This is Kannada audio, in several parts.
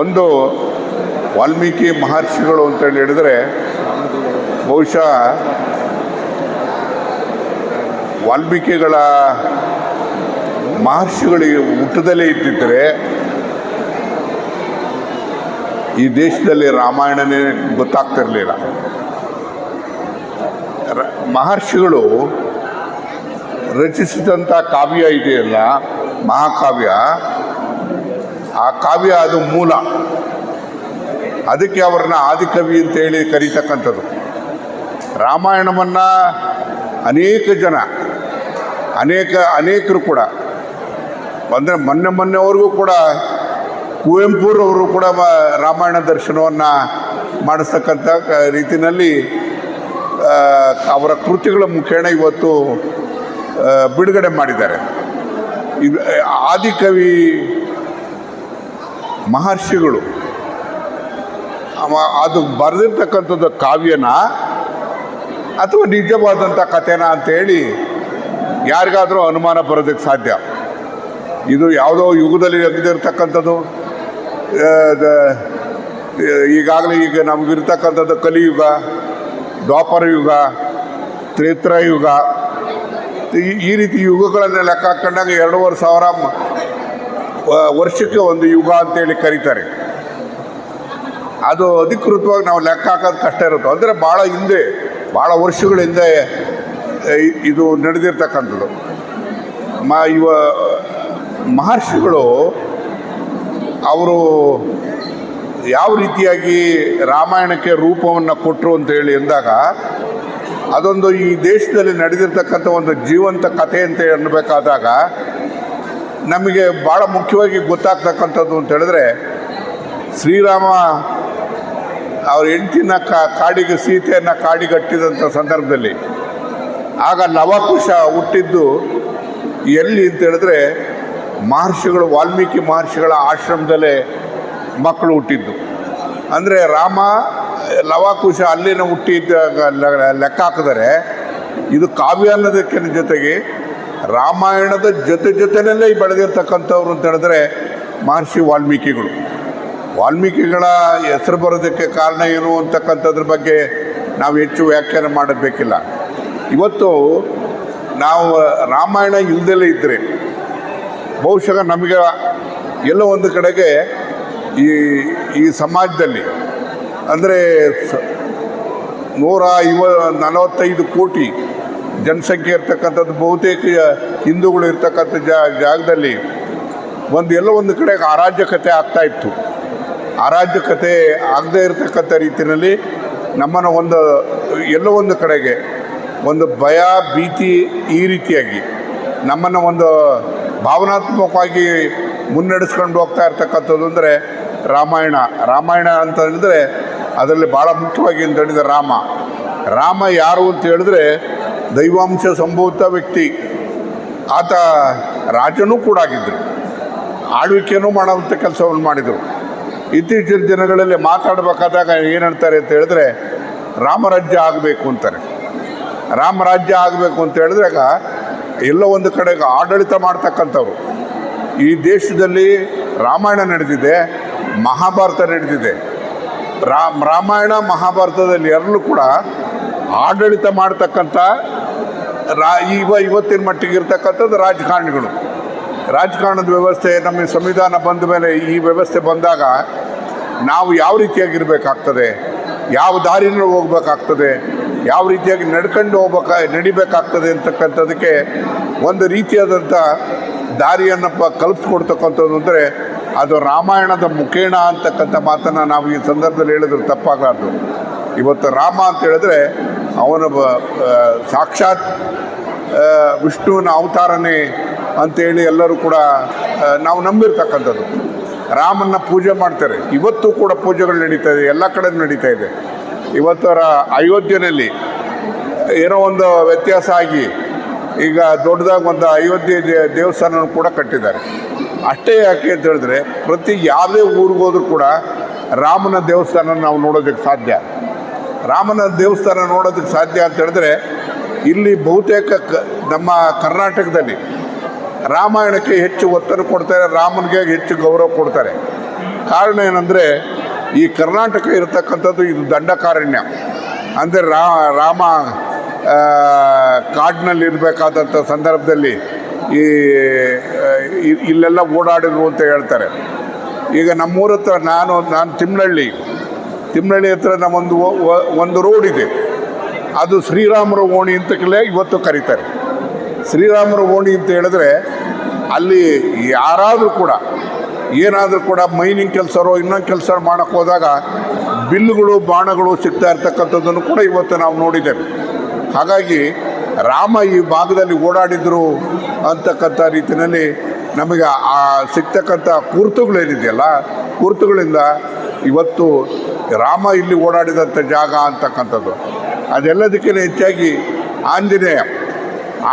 ಒಂದು ವಾಲ್ಮೀಕಿ ಮಹರ್ಷಿಗಳು ಅಂತೇಳಿ ಹೇಳಿದರೆ, ಬಹುಶಃ ವಾಲ್ಮೀಕಿಗಳ ಮಹರ್ಷಿಗಳಿಗೆ ಹುಟ್ಟದಲ್ಲೇ ಇದ್ದಿದ್ದರೆ ಈ ದೇಶದಲ್ಲಿ ರಾಮಾಯಣನೇ ಗೊತ್ತಾಗ್ತಿರಲಿಲ್ಲ. ಮಹರ್ಷಿಗಳು ರಚಿಸಿದಂಥ ಕಾವ್ಯ ಇದೆಯಲ್ಲ, ಮಹಾಕಾವ್ಯ ಆ ಕಾವ್ಯ ಅದು ಮೂಲ. ಅದಕ್ಕೆ ಅವ್ರನ್ನ ಆದಿಕವಿ ಅಂತೇಳಿ ಕರೀತಕ್ಕಂಥದ್ದು. ರಾಮಾಯಣವನ್ನು ಅನೇಕ ಜನ, ಅನೇಕ, ಅನೇಕರು ಕೂಡ ಅಂದರೆ ಮೊನ್ನೆ ಮೊನ್ನೆವರೆಗೂ ಕೂಡ ಕುವೆಂಪುರವರು ಕೂಡ ರಾಮಾಯಣ ದರ್ಶನವನ್ನು ಮಾಡಿಸ್ತಕ್ಕಂಥ ರೀತಿಯಲ್ಲಿ ಅವರ ಕೃತಿಗಳ ಮುಖೇಣ ಇವತ್ತು ಬಿಡುಗಡೆ ಮಾಡಿದ್ದಾರೆ. ಇದು, ಆದಿಕವಿ ಮಹರ್ಷಿಗಳು. ಅದು ಬರೆದಿರ್ತಕ್ಕಂಥದ್ದು ಕಾವ್ಯನ ಅಥವಾ ನಿಜವಾದಂಥ ಕಥೆನ ಅಂತೇಳಿ ಯಾರಿಗಾದರೂ ಅನುಮಾನ ಬರೋದಕ್ಕೆ ಸಾಧ್ಯ. ಇದು ಯಾವುದೋ ಯುಗದಲ್ಲಿ ಎಗ್ದಿರ್ತಕ್ಕಂಥದ್ದು ಈಗಾಗಲೇ ಈಗ ನಮಗಿರ್ತಕ್ಕಂಥದ್ದು ಕಲಿಯುಗ, ದ್ವಾಪರ ಯುಗ ತ್ರೇತ್ರ ಯುಗ ಈ- ರೀತಿ ಯುಗಗಳನ್ನು ಲೆಕ್ಕ ಹಾಕೊಂಡಾಗ ಎರಡೂವರೆ ಸಾವಿರ ವರ್ಷಕ್ಕೆ ಒಂದು ಯುಗ ಅಂತೇಳಿ ಕರೀತಾರೆ. ಅದು ಅಧಿಕೃತವಾಗಿ ನಾವು ಲೆಕ್ಕ ಹಾಕೋದು ಕಷ್ಟ ಇರುತ್ತೆ. ಅಂದರೆ ಭಾಳ ಹಿಂದೆ, ಭಾಳ ವರ್ಷಗಳಿಂದ ಇದು ನಡೆದಿರ್ತಕ್ಕಂಥದ್ದು. ಮ, ಇವ, ಮಹರ್ಷಿಗಳು ಅವರು ಯಾವ ರೀತಿಯಾಗಿ ರಾಮಾಯಣಕ್ಕೆ ರೂಪವನ್ನು ಕೊಟ್ಟರು ಅಂತ ಹೇಳಿ ಎಂದಾಗ, ಅದೊಂದು ಈ ದೇಶದಲ್ಲಿ ನಡೆದಿರ್ತಕ್ಕಂಥ ಒಂದು ಜೀವಂತ ಕಥೆ ಅಂತ ಅನ್ನಬೇಕಾದಾಗ ನಮಗೆ ಭಾಳ ಮುಖ್ಯವಾಗಿ ಗೊತ್ತಾಗ್ತಕ್ಕಂಥದ್ದು ಅಂತ ಹೇಳಿದ್ರೆ, ಶ್ರೀರಾಮ ಅವ್ರ ಹೆಂಡತಿನ ಕಾಡಿಗೆ, ಸೀತೆಯನ್ನು ಕಾಡಿಗಟ್ಟಿದಂಥ ಸಂದರ್ಭದಲ್ಲಿ, ಆಗ ಲವಕುಶ ಹುಟ್ಟಿದ್ದು ಎಲ್ಲಿ ಅಂತ ಹೇಳಿದ್ರೆ, ಮಹರ್ಷಿಗಳು, ವಾಲ್ಮೀಕಿ ಮಹರ್ಷಿಗಳ ಆಶ್ರಮದಲ್ಲೇ ಮಕ್ಕಳು ಹುಟ್ಟಿದ್ದು. ಅಂದರೆ ರಾಮ ಲವಕುಶ ಅಲ್ಲಿನ ಹುಟ್ಟಿದ್ದ ಲೆಕ್ಕ ಹಾಕಿದರೆ, ಇದು ಕಾವ್ಯ ಅನ್ನೋದಕ್ಕಿಂತ ಜೊತೆಗೆ ರಾಮಾಯಣದ ಜೊತೆ ಜೊತೆಯಲ್ಲೇ ಬೆಳೆದಿರ್ತಕ್ಕಂಥವ್ರು ಅಂತ ಹೇಳಿದ್ರೆ ಮಹರ್ಷಿ ವಾಲ್ಮೀಕಿಗಳು. ವಾಲ್ಮೀಕಿಗಳ ಹೆಸರು ಬರೋದಕ್ಕೆ ಕಾರಣ ಏನು ಅಂತಕ್ಕಂಥದ್ರ ಬಗ್ಗೆ ನಾವು ಹೆಚ್ಚು ವ್ಯಾಖ್ಯಾನ ಮಾಡಬೇಕಿಲ್ಲ. ಇವತ್ತು ನಾವು ರಾಮಾಯಣ ಇಲ್ದಲೇ ಇದ್ದರೆ ಬಹುಶಃ ನಮಗೆ ಎಲ್ಲೋ ಒಂದು ಕಡೆಗೆ ಈ ಈ ಸಮಾಜದಲ್ಲಿ ಅಂದರೆ ನೂರ ಇವ ನಲವತ್ತೈದು ಕೋಟಿ ಜನಸಂಖ್ಯೆ ಇರ್ತಕ್ಕಂಥದ್ದು ಬಹುತೇಕ ಹಿಂದೂಗಳು ಇರ್ತಕ್ಕಂಥ ಜಾಗದಲ್ಲಿ ಒಂದು ಎಲ್ಲೋ ಒಂದು ಕಡೆಗೆ ಅರಾಜಕತೆ ಆಗ್ತಾ ಇತ್ತು. ಅರಾಜಕತೆ ಆಗದೇ ಇರತಕ್ಕಂಥ ರೀತಿಯಲ್ಲಿ ನಮ್ಮನ್ನು ಒಂದು, ಎಲ್ಲೋ ಒಂದು ಕಡೆಗೆ ಒಂದು ಭಯ, ಭೀತಿ ಈ ರೀತಿಯಾಗಿ ನಮ್ಮನ್ನು ಒಂದು ಭಾವನಾತ್ಮಕವಾಗಿ ಮುನ್ನಡೆಸ್ಕೊಂಡು ಹೋಗ್ತಾ ಇರ್ತಕ್ಕಂಥದ್ದು ಅಂದರೆ ರಾಮಾಯಣ. ರಾಮಾಯಣ ಅಂತ ಹೇಳಿದ್ರೆ ಅದರಲ್ಲಿ ಭಾಳ ಮುಖ್ಯವಾಗಿ ಅಂತ ಹೇಳಿದ್ರೆ ರಾಮ. ರಾಮ ಯಾರು ಅಂತ ಹೇಳಿದ್ರೆ ದೈವಾಂಶ ಸಂಭೂತ ವ್ಯಕ್ತಿ. ಆತ ರಾಜನೂ ಕೂಡ ಆಗಿದ್ದರು. ಆಳ್ವಿಕೆಯೂ ಮಾಡುವಂಥ ಕೆಲಸವನ್ನು ಮಾಡಿದರು. ಇತ್ತೀಚಿನ ದಿನಗಳಲ್ಲಿ ಮಾತಾಡಬೇಕಾದಾಗ ಏನು ಹೇಳ್ತಾರೆ ಅಂತ ಹೇಳಿದ್ರೆ, ರಾಮರಾಜ್ಯ ಆಗಬೇಕು ಅಂತಾರೆ. ರಾಮರಾಜ್ಯ ಆಗಬೇಕು ಅಂತ ಹೇಳಿದ್ರೆ ಎಲ್ಲ ಒಂದು ಕಡೆಗೆ ಆಡಳಿತ ಮಾಡ್ತಕ್ಕಂಥವ್ರು. ಈ ದೇಶದಲ್ಲಿ ರಾಮಾಯಣ ನಡೆದಿದೆ, ಮಹಾಭಾರತ ನಡೆದಿದೆ. ರಾಮ್, ರಾಮಾಯಣ, ಮಹಾಭಾರತದಲ್ಲಿ ಎರಡೂ ಕೂಡ ಆಡಳಿತ ಮಾಡ್ತಕ್ಕಂಥ ರಾ ಇವ ಇವತ್ತಿನ ಮಟ್ಟಿಗೆ ಇರ್ತಕ್ಕಂಥದ್ದು ರಾಜಕಾರಣಿಗಳು. ರಾಜಕಾರಣದ ವ್ಯವಸ್ಥೆ, ನಮ್ಮ ಸಂವಿಧಾನ ಬಂದ ಮೇಲೆ ಈ ವ್ಯವಸ್ಥೆ ಬಂದಾಗ ನಾವು ಯಾವ ರೀತಿಯಾಗಿರಬೇಕಾಗ್ತದೆ? ಯಾವ ದಾರಿನೂ ಹೋಗ್ಬೇಕಾಗ್ತದೆ? ಯಾವ ರೀತಿಯಾಗಿ ನಡ್ಕೊಂಡು ಹೋಗ್ಬೇಕಾ, ನಡಿಬೇಕಾಗ್ತದೆ ಅಂತಕ್ಕಂಥದಕ್ಕೆ ಒಂದು ರೀತಿಯಾದಂಥ ದಾರಿಯನ್ನು ಪ, ಕಲ್ಪಿಸ್ಕೊಡ್ತಕ್ಕಂಥದ್ದು ಅಂದರೆ ಅದು ರಾಮಾಯಣದ ಮುಖೇಣ ಅಂತಕ್ಕಂಥ ಮಾತನ್ನು ನಾವು ಈ ಸಂದರ್ಭದಲ್ಲಿ ಹೇಳಿದ್ರೆ ತಪ್ಪಾಗಲಾರ್ದು. ಇವತ್ತು ರಾಮ ಅಂತ ಹೇಳಿದ್ರೆ ಅವನ ಸಾಕ್ಷಾತ್ ವಿಷ್ಣುವಿನ ಅವತಾರನೇ ಅಂತೇಳಿ ಎಲ್ಲರೂ ಕೂಡ ನಾವು ನಂಬಿರ್ತಕ್ಕಂಥದ್ದು. ರಾಮನ್ನ ಪೂಜೆ ಮಾಡ್ತಾರೆ. ಇವತ್ತು ಕೂಡ ಪೂಜೆಗಳು ನಡೀತಾ ಇದೆ. ಎಲ್ಲ ಕಡೆ ನಡೀತಾ ಇದೆ. ಇವತ್ತರ ಅಯೋಧ್ಯೆಯಲ್ಲಿ ಏನೋ ಒಂದು ವ್ಯತ್ಯಾಸ ಆಗಿ ಈಗ ದೊಡ್ಡದಾಗಿ ಒಂದು ಅಯೋಧ್ಯೆ ದೇವಸ್ಥಾನ ಕೂಡ ಕಟ್ಟಿದ್ದಾರೆ. ಅಷ್ಟೇ ಯಾಕೆ ಅಂತ ಹೇಳಿದ್ರೆ ಪ್ರತಿ ಯಾವುದೇ ಊರಿಗೆ ಹೋದ್ರೂ ಕೂಡ ರಾಮನ ದೇವಸ್ಥಾನ ನಾವು ನೋಡೋದಕ್ಕೆ ಸಾಧ್ಯ. ರಾಮನ ದೇವಸ್ಥಾನ ನೋಡೋದಕ್ಕೆ ಸಾಧ್ಯ ಅಂತ ಹೇಳಿದ್ರೆ, ಇಲ್ಲಿ ಬಹುತೇಕ ನಮ್ಮ ಕರ್ನಾಟಕದಲ್ಲಿ ರಾಮಾಯಣಕ್ಕೆ ಹೆಚ್ಚು ಒತ್ತನ್ನು ಕೊಡ್ತಾರೆ, ರಾಮನಿಗೆ ಹೆಚ್ಚು ಗೌರವ ಕೊಡ್ತಾರೆ. ಕಾರಣ ಏನಂದರೆ, ಈ ಕರ್ನಾಟಕ ಇರತಕ್ಕಂಥದ್ದು ಇದು ದಂಡಕಾರಣ್ಯ. ಅಂದರೆ ರಾಮ ಕಾಡಿನಲ್ಲಿ ಇರಬೇಕಾದಂಥ ಸಂದರ್ಭದಲ್ಲಿ ಈ ಇಲ್ಲೆಲ್ಲ ಓಡಾಡಿದ್ರು ಅಂತ ಹೇಳ್ತಾರೆ. ಈಗ ನಮ್ಮೂರ ಹತ್ರ ನಾನು ನಾನು ತಿಮ್ಮನಹಳ್ಳಿ ತಿಮ್ಮನಹಳ್ಳಿ ಹತ್ರ ನಮ್ಮೊಂದು ಒಂದು ರೋಡ್ ಇದೆ. ಅದು ಶ್ರೀರಾಮರ ಓಣಿ ಅಂತ ಕಲೆ ಇವತ್ತು ಕರೀತಾರೆ. ಶ್ರೀರಾಮರ ಓಣಿ ಅಂತ ಹೇಳಿದ್ರೆ ಅಲ್ಲಿ ಯಾರಾದರೂ ಕೂಡ, ಏನಾದರೂ ಕೂಡ ಮೈನಿಂಗ್ ಕೆಲಸರೋ ಇನ್ನೊಂದು ಕೆಲಸ ಮಾಡೋಕ್ಕೆ ಹೋದಾಗ ಬಿಲ್ಲುಗಳು ಬಾಣಗಳು ಸಿಗ್ತಾ ಇರ್ತಕ್ಕಂಥದ್ದನ್ನು ಕೂಡ ಇವತ್ತು ನಾವು ನೋಡಿದ್ದೇವೆ. ಹಾಗಾಗಿ ರಾಮ ಈ ಭಾಗದಲ್ಲಿ ಓಡಾಡಿದ್ರು ಅಂತಕ್ಕಂಥ ರೀತಿಯಲ್ಲಿ ನಮಗೆ ಆ ಸಿಗ್ತಕ್ಕಂಥ ಕುರ್ತುಗಳೇನಿದೆಯಲ್ಲ ಕುರುತುಗಳಿಂದ ಇವತ್ತು ರಾಮ ಇಲ್ಲಿ ಓಡಾಡಿದಂಥ ಜಾಗ ಅಂತಕ್ಕಂಥದ್ದು. ಅದೆಲ್ಲದಕ್ಕಿಂತ ಹೆಚ್ಚಾಗಿ ಆಂಜನೇಯ.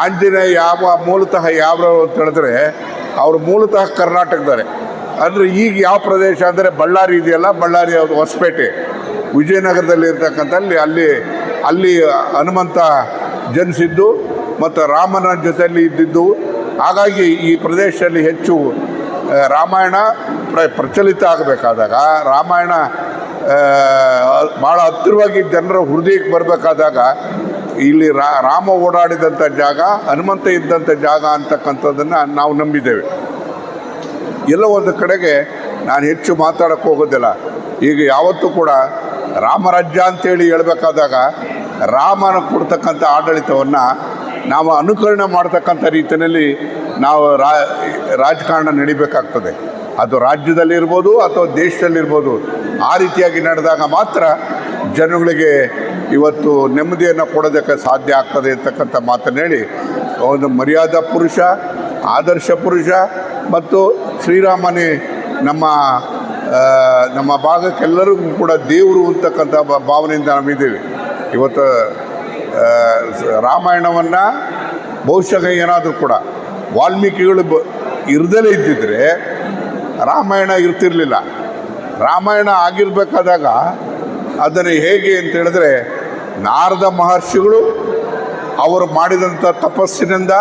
ಆಂಜನೇಯ ಯಾವ ಮೂಲತಃ ಯಾವ ಅಂತ ಹೇಳಿದ್ರೆ ಅವರು ಮೂಲತಃ ಕರ್ನಾಟಕದವರೇ. ಅಂದರೆ ಈಗ ಯಾವ ಪ್ರದೇಶ ಅಂದರೆ ಬಳ್ಳಾರಿ ಇದೆಯಲ್ಲ, ಬಳ್ಳಾರಿ ಅದು ಹೊಸಪೇಟೆ. ವಿಜಯನಗರದಲ್ಲಿ ಇರ್ತಕ್ಕಂಥ ಅಲ್ಲಿ ಅಲ್ಲಿ ಹನುಮಂತ ಜನಿಸಿದ್ದು ಮತ್ತು ರಾಮನ ಜೊತೆಯಲ್ಲಿ ಇದ್ದಿದ್ದು. ಹಾಗಾಗಿ ಈ ಪ್ರದೇಶದಲ್ಲಿ ಹೆಚ್ಚು ರಾಮಾಯಣ ಪ್ರ ಪ್ರಚಲಿತ ಆಗಬೇಕಾದಾಗ, ರಾಮಾಯಣ ಭಾಳ ಹತ್ತಿರವಾಗಿ ಜನರ ಹೃದಯಕ್ಕೆ ಬರಬೇಕಾದಾಗ, ಇಲ್ಲಿ ರಾಮ ಓಡಾಡಿದಂಥ ಜಾಗ, ಹನುಮಂತ ಇದ್ದಂಥ ಜಾಗ ಅಂತಕ್ಕಂಥದ್ದನ್ನು ನಾವು ನಂಬಿದ್ದೇವೆ. ಎಲ್ಲ ಒಂದು ಕಡೆಗೆ ನಾನು ಹೆಚ್ಚು ಮಾತಾಡೋಕ್ಕೆ ಹೋಗೋದಿಲ್ಲ. ಈಗ ಯಾವತ್ತೂ ಕೂಡ ರಾಮರಾಜ್ಯ ಅಂತೇಳಿ ಹೇಳಬೇಕಾದಾಗ, ರಾಮನ ಕೊಡ್ತಕ್ಕಂಥ ಆಡಳಿತವನ್ನು ನಾವು ಅನುಕರಣೆ ಮಾಡ್ತಕ್ಕಂಥ ರೀತಿಯಲ್ಲಿ ನಾವು ರಾಜಕಾರಣ ನಡಿಬೇಕಾಗ್ತದೆ. ಅದು ರಾಜ್ಯದಲ್ಲಿರ್ಬೋದು ಅಥವಾ ದೇಶದಲ್ಲಿರ್ಬೋದು ಆ ರೀತಿಯಾಗಿ ನಡೆದಾಗ ಮಾತ್ರ ಜನಗಳಿಗೆ ಇವತ್ತು ನೆಮ್ಮದಿಯನ್ನು ಕೊಡೋದಕ್ಕೆ ಸಾಧ್ಯ ಆಗ್ತದೆ ಅಂತಕ್ಕಂಥ ಮಾತನ್ನು ಹೇಳಿ, ಒಂದು ಮರ್ಯಾದಾ ಪುರುಷ, ಆದರ್ಶ ಪುರುಷ ಮತ್ತು ಶ್ರೀರಾಮನೇ ನಮ್ಮ ನಮ್ಮ ಭಾಗಕ್ಕೆಲ್ಲರಿಗೂ ಕೂಡ ದೇವರು ಅಂತಕ್ಕಂಥ ಭಾವನೆಯಿಂದ ನಾವಿದ್ದೀವಿ. ಇವತ್ತು ರಾಮಾಯಣವನ್ನು ಬಹುಶಃ ಏನಾದರೂ ಕೂಡ ವಾಲ್ಮೀಕಿಗಳು ಬ, ಇರ್ದಲೇ ಇದ್ದಿದ್ರೆ ರಾಮಾಯಣ ಇರ್ತಿರಲಿಲ್ಲ. ರಾಮಾಯಣ ಆಗಿರಬೇಕಾದಾಗ ಅದನ್ನು ಹೇಗೆ ಅಂತ ಹೇಳಿದ್ರೆ ನಾರದ ಮಹರ್ಷಿಗಳು ಅವರು ಮಾಡಿದಂಥ ತಪಸ್ಸಿನಿಂದ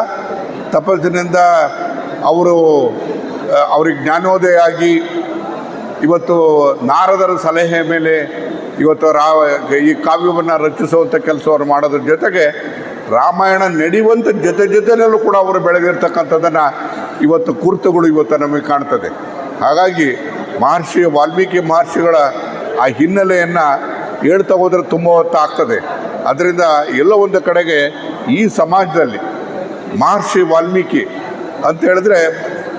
ತಪಸ್ಸಿನಿಂದ ಅವರು ಅವ್ರಿಗೆ ಜ್ಞಾನೋದಯ ಆಗಿ ಇವತ್ತು ನಾರದರ ಸಲಹೆ ಮೇಲೆ ಇವತ್ತು ರಾ ಈ ಕಾವ್ಯವನ್ನು ರಚಿಸುವಂಥ ಕೆಲಸವನ್ನು ಮಾಡೋದ್ರ ಜೊತೆಗೆ ರಾಮಾಯಣ ನಡೆಯುವಂಥ ಜೊತೆ ಜೊತೆಯಲ್ಲೂ ಕೂಡ ಅವರು ಬೆಳೆದಿರ್ತಕ್ಕಂಥದ್ದನ್ನು ಇವತ್ತು ಕುರ್ತುಗಳು ಇವತ್ತು ನಮಗೆ ಕಾಣ್ತದೆ. ಹಾಗಾಗಿ ಮಹರ್ಷಿ ವಾಲ್ಮೀಕಿ ಮಹರ್ಷಿಗಳ ಆ ಹಿನ್ನೆಲೆಯನ್ನು ಹೇಳ್ತಾ ಹೋದರೆ ತುಂಬ ಹೊತ್ತು ಆಗ್ತದೆ ಅದರಿಂದ ಎಲ್ಲ ಒಂದು ಕಡೆಗೆ ಈ ಸಮಾಜದಲ್ಲಿ ಮಹರ್ಷಿ ವಾಲ್ಮೀಕಿ ಅಂತ ಹೇಳಿದ್ರೆ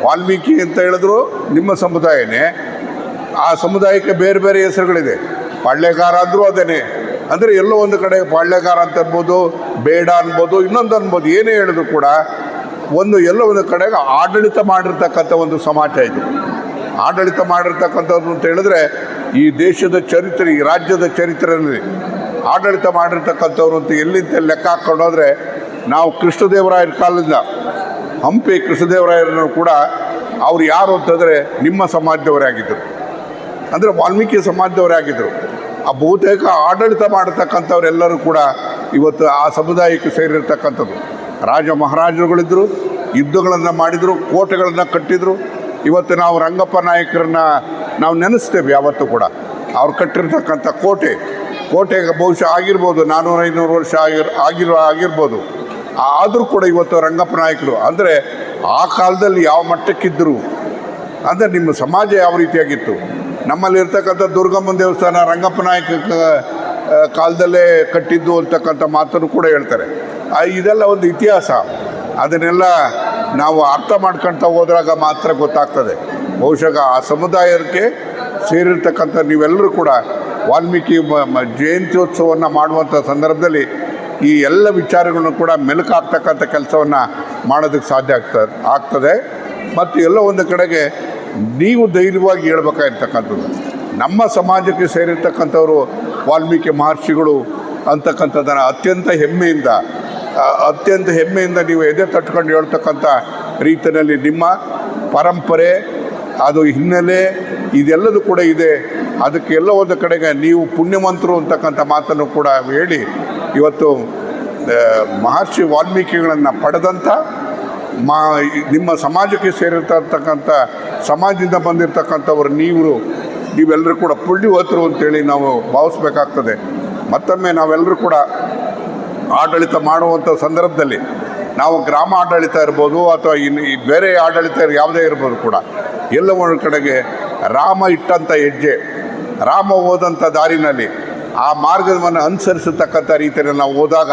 ವಾಲ್ಮೀಕಿ ಅಂತ ಹೇಳಿದ್ರು ನಿಮ್ಮ ಸಮುದಾಯನೇ. ಆ ಸಮುದಾಯಕ್ಕೆ ಬೇರೆ ಬೇರೆ ಹೆಸರುಗಳಿದೆ. ಪಾಳ್ಯಗಾರ ಅಂದರೂ ಅದೇನೆ. ಅಂದರೆ ಎಲ್ಲೋ ಒಂದು ಕಡೆ ಪಾಳ್ಯಗಾರ ಅಂತ ಅನ್ಬೋದು ಬೇಡ ಅನ್ಬೋದು, ಇನ್ನೊಂದು ಅನ್ಬೋದು, ಏನೇ ಹೇಳಿದ್ರು ಕೂಡ ಒಂದು ಎಲ್ಲೋ ಒಂದು ಕಡೆಗೆ ಆಡಳಿತ ಮಾಡಿರ್ತಕ್ಕಂಥ ಒಂದು ಸಮಾಜ ಇದು. ಆಡಳಿತ ಮಾಡಿರ್ತಕ್ಕಂಥದ್ದು ಅಂತ ಹೇಳಿದ್ರೆ ಈ ದೇಶದ ಚರಿತ್ರೆ, ಈ ರಾಜ್ಯದ ಚರಿತ್ರೆಯಲ್ಲಿ ಆಡಳಿತ ಮಾಡಿರ್ತಕ್ಕಂಥವ್ರು ಅಂತ ಎಲ್ಲಿಂದ ಲೆಕ್ಕ ಹಾಕೊಂಡೋದ್ರೆ ನಾವು ಕೃಷ್ಣದೇವರಾಯರ ಕಾಲದಿಂದ, ಹಂಪಿ ಕೃಷ್ಣದೇವರಾಯರನ್ನು ಕೂಡ ಅವ್ರು ಯಾರು ಅಂತಂದರೆ ನಿಮ್ಮ ಸಮಾಜದವರೇ ಆಗಿದ್ದರು ಅಂದರೆ ವಾಲ್ಮೀಕಿ ಸಮಾಜದವರೇ ಆಗಿದ್ದರು ಆ ಬಹುತೇಕ ಆಡಳಿತ ಮಾಡತಕ್ಕಂಥವರೆಲ್ಲರೂ ಕೂಡ ಇವತ್ತು ಆ ಸಮುದಾಯಕ್ಕೆ ಸೇರಿರ್ತಕ್ಕಂಥದ್ದು. ರಾಜ ಮಹಾರಾಜರುಗಳಿದ್ದರು ಯುದ್ಧಗಳನ್ನು ಮಾಡಿದರು, ಕೋಟೆಗಳನ್ನು ಕಟ್ಟಿದರು. ಇವತ್ತು ನಾವು ರಂಗಪ್ಪ ನಾಯಕರನ್ನ ನಾವು ನೆನೆಸ್ತೇವೆ ಯಾವತ್ತು ಕೂಡ. ಅವ್ರು ಕಟ್ಟಿರ್ತಕ್ಕಂಥ ಕೋಟೆ ಕೋಟೆಗೆ ಬಹುಶಃ ಆಗಿರ್ಬೋದು ನಾನ್ನೂರು ಐನೂರು ವರ್ಷ ಆಗಿರ್, ಆಗಿರೋ ಆಗಿರ್ಬೋದು. ಆದರೂ ಕೂಡ ಇವತ್ತು ರಂಗಪ್ಪ ನಾಯಕರು, ಅಂದರೆ ಆ ಕಾಲದಲ್ಲಿ ಯಾವ ಮಟ್ಟಕ್ಕಿದ್ದರು ಅಂದರೆ ನಿಮ್ಮ ಸಮಾಜ ಯಾವ ರೀತಿಯಾಗಿತ್ತು? ನಮ್ಮಲ್ಲಿ ಇರ್ತಕ್ಕಂಥ ದುರ್ಗಮ್ಮನ ದೇವಸ್ಥಾನ, ರಂಗಪ್ಪ ನಾಯಕ ಕಾಲದಲ್ಲೇ ಕಟ್ಟಿದ್ದು ಅಂತಕ್ಕಂಥ ಮಾತನ್ನು ಕೂಡ ಹೇಳ್ತಾರೆ. ಇದೆಲ್ಲ ಒಂದು ಇತಿಹಾಸ. ಅದನ್ನೆಲ್ಲ ನಾವು ಅರ್ಥ ಮಾಡ್ಕೊಳ್ತಾ ಹೋದಾಗ ಮಾತ್ರ ಗೊತ್ತಾಗ್ತದೆ. ಬಹುಶಃ ಆ ಸಮುದಾಯಕ್ಕೆ ಸೇರಿರ್ತಕ್ಕಂಥ ನೀವೆಲ್ಲರೂ ಕೂಡ ವಾಲ್ಮೀಕಿ ಜಯಂತ್ಯೋತ್ಸವವನ್ನು ಮಾಡುವಂಥ ಸಂದರ್ಭದಲ್ಲಿ ಈ ಎಲ್ಲ ವಿಚಾರಗಳನ್ನು ಕೂಡ ಮೆಲುಕಾಗ್ತಕ್ಕಂಥ ಕೆಲಸವನ್ನು ಮಾಡೋದಕ್ಕೆ ಸಾಧ್ಯ ಆಗ್ತದೆ ಆಗ್ತದೆ. ಮತ್ತು ಎಲ್ಲೋ ಒಂದು ಕಡೆಗೆ ನೀವು ಧೈರ್ಯವಾಗಿ ಹೇಳ್ಬೇಕಾಗಿರ್ತಕ್ಕಂಥದ್ದು. ನಮ್ಮ ಸಮಾಜಕ್ಕೆ ಸೇರಿರ್ತಕ್ಕಂಥವರು ವಾಲ್ಮೀಕಿ ಮಹರ್ಷಿಗಳು ಅಂತಕ್ಕಂಥದ್ದನ್ನು ಅತ್ಯಂತ ಹೆಮ್ಮೆಯಿಂದ ಅತ್ಯಂತ ಹೆಮ್ಮೆಯಿಂದ ನೀವು ಎದೆ ತಟ್ಕೊಂಡು ಹೇಳ್ತಕ್ಕಂಥ ರೀತಿಯಲ್ಲಿ ನಿಮ್ಮ ಪರಂಪರೆ, ಅದು ಹಿನ್ನೆಲೆ ಇದೆಲ್ಲದೂ ಕೂಡ ಇದೆ. ಅದಕ್ಕೆ ಎಲ್ಲ ಒಂದು ಕಡೆಗೆ ನೀವು ಪುಣ್ಯಮಂತರು ಅಂತಕ್ಕಂಥ ಮಾತನ್ನು ಕೂಡ ಹೇಳಿ, ಇವತ್ತು ಮಹರ್ಷಿ ವಾಲ್ಮೀಕಿಗಳನ್ನು ಪಡೆದಂಥ ಮಾ, ನಿಮ್ಮ ಸಮಾಜಕ್ಕೆ ಸೇರಿರ್ತಕ್ಕಂಥ ಸಮಾಜದಿಂದ ಬಂದಿರತಕ್ಕಂಥವ್ರು ನೀವು ನೀವೆಲ್ಲರೂ ಕೂಡ ಪುಣ್ಯವಂತರು ಅಂತೇಳಿ ನಾವು ಭಾವಿಸ್ಬೇಕಾಗ್ತದೆ. ಮತ್ತೊಮ್ಮೆ ನಾವೆಲ್ಲರೂ ಕೂಡ ಆಡಳಿತ ಮಾಡುವಂಥ ಸಂದರ್ಭದಲ್ಲಿ ನಾವು ಗ್ರಾಮ ಆಡಳಿತ ಇರ್ಬೋದು ಅಥವಾ ಇನ್ನು ಬೇರೆ ಆಡಳಿತ ಯಾವುದೇ ಇರ್ಬೋದು ಕೂಡ ಎಲ್ಲ ಒಂದು ಕಡೆಗೆ ರಾಮ ಇಟ್ಟಂಥ ಹೆಜ್ಜೆ, ರಾಮ ಹೋದಂಥ ದಾರಿನಲ್ಲಿ ಆ ಮಾರ್ಗವನ್ನು ಅನುಸರಿಸತಕ್ಕಂಥ ರೀತಿಯಲ್ಲಿ ನಾವು ಹೋದಾಗ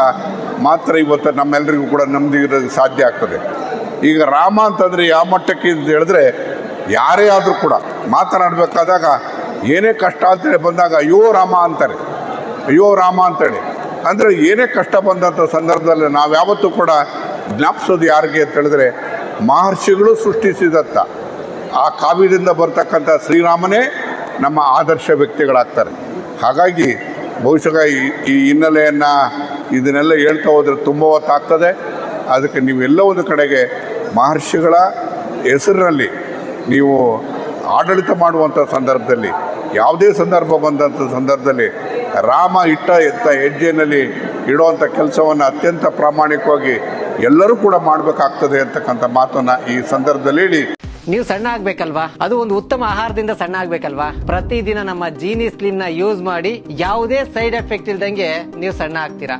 ಮಾತ್ರ ಇವತ್ತು ನಮ್ಮೆಲ್ಲರಿಗೂ ಕೂಡ ನೆಮ್ಮದಿ ಇರೋದಕ್ಕೆ ಸಾಧ್ಯ ಆಗ್ತದೆ. ಈಗ ರಾಮ ಅಂತಂದರೆ ಯಾವ ಮಟ್ಟಕ್ಕೆ ಅಂತ ಹೇಳಿದ್ರೆ ಯಾರೇ ಆದರೂ ಕೂಡ ಮಾತನಾಡಬೇಕಾದಾಗ ಏನೇ ಕಷ್ಟ ಅಂತೇಳಿ ಬಂದಾಗ ಅಯ್ಯೋ ರಾಮ ಅಂತಾರೆ ಅಯ್ಯೋ ರಾಮ ಅಂತೇಳಿ. ಅಂದರೆ ಏನೇ ಕಷ್ಟ ಬಂದಂಥ ಸಂದರ್ಭದಲ್ಲಿ ನಾವು ಯಾವತ್ತೂ ಕೂಡ ಜ್ಞಾಪಿಸೋದು ಯಾರಿಗೆ ಅಂತ ಹೇಳಿದ್ರೆ ಮಹರ್ಷಿಗಳು ಸೃಷ್ಟಿಸಿದತ್ತ ಆ ಕಾವ್ಯದಿಂದ ಬರ್ತಕ್ಕಂಥ ಶ್ರೀರಾಮನೇ ನಮ್ಮ ಆದರ್ಶ ವ್ಯಕ್ತಿಗಳಾಗ್ತಾರೆ. ಹಾಗಾಗಿ ಬಹುಶಃ ಈ ಹಿನ್ನೆಲೆಯನ್ನು ಇದನ್ನೆಲ್ಲ ಹೇಳ್ತಾ ಹೋದರೆ ತುಂಬ ಹೊತ್ತಾಗ್ತದೆ. ಅದಕ್ಕೆ ನೀವೆಲ್ಲ ಒಂದು ಕಡೆಗೆ ಮಹರ್ಷಿಗಳ ಹೆಸರಿನಲ್ಲಿ ನೀವು ಆಡಳಿತ ಮಾಡುವಂಥ ಸಂದರ್ಭದಲ್ಲಿ, ಯಾವುದೇ ಸಂದರ್ಭ ಬಂದಂಥ ಸಂದರ್ಭದಲ್ಲಿ ರಾಮ ಇಟ್ಟ ಎತ್ತ ಹೆಜ್ಜೆಯಲ್ಲಿ ಇಡುವಂಥ ಕೆಲಸವನ್ನು ಅತ್ಯಂತ ಪ್ರಾಮಾಣಿಕವಾಗಿ ಎಲ್ಲರೂ ಕೂಡ ಮಾಡಬೇಕಾಗ್ತದೆ ಅಂತಕ್ಕಂಥ ಮಾತನ್ನು ಈ ಸಂದರ್ಭದಲ್ಲಿ ಹೇಳಿ. ನೀವು ಸಣ್ಣ ಆಗ್ಬೇಕಲ್ವಾ? ಅದು ಒಂದು ಉತ್ತಮ ಆಹಾರದಿಂದ ಸಣ್ಣ ಆಗ್ಬೇಕಲ್ವಾ? ಪ್ರತಿದಿನ ನಮ್ಮ ಜೀನಿ ಸ್ಲಿಮ್ನ ಯೂಸ್ ಮಾಡಿ ಯಾವುದೇ ಸೈಡ್ ಎಫೆಕ್ಟ್ ಇಲ್ದಂಗೆ ನೀವು ಸಣ್ಣ ಆಗ್ತೀರಾ?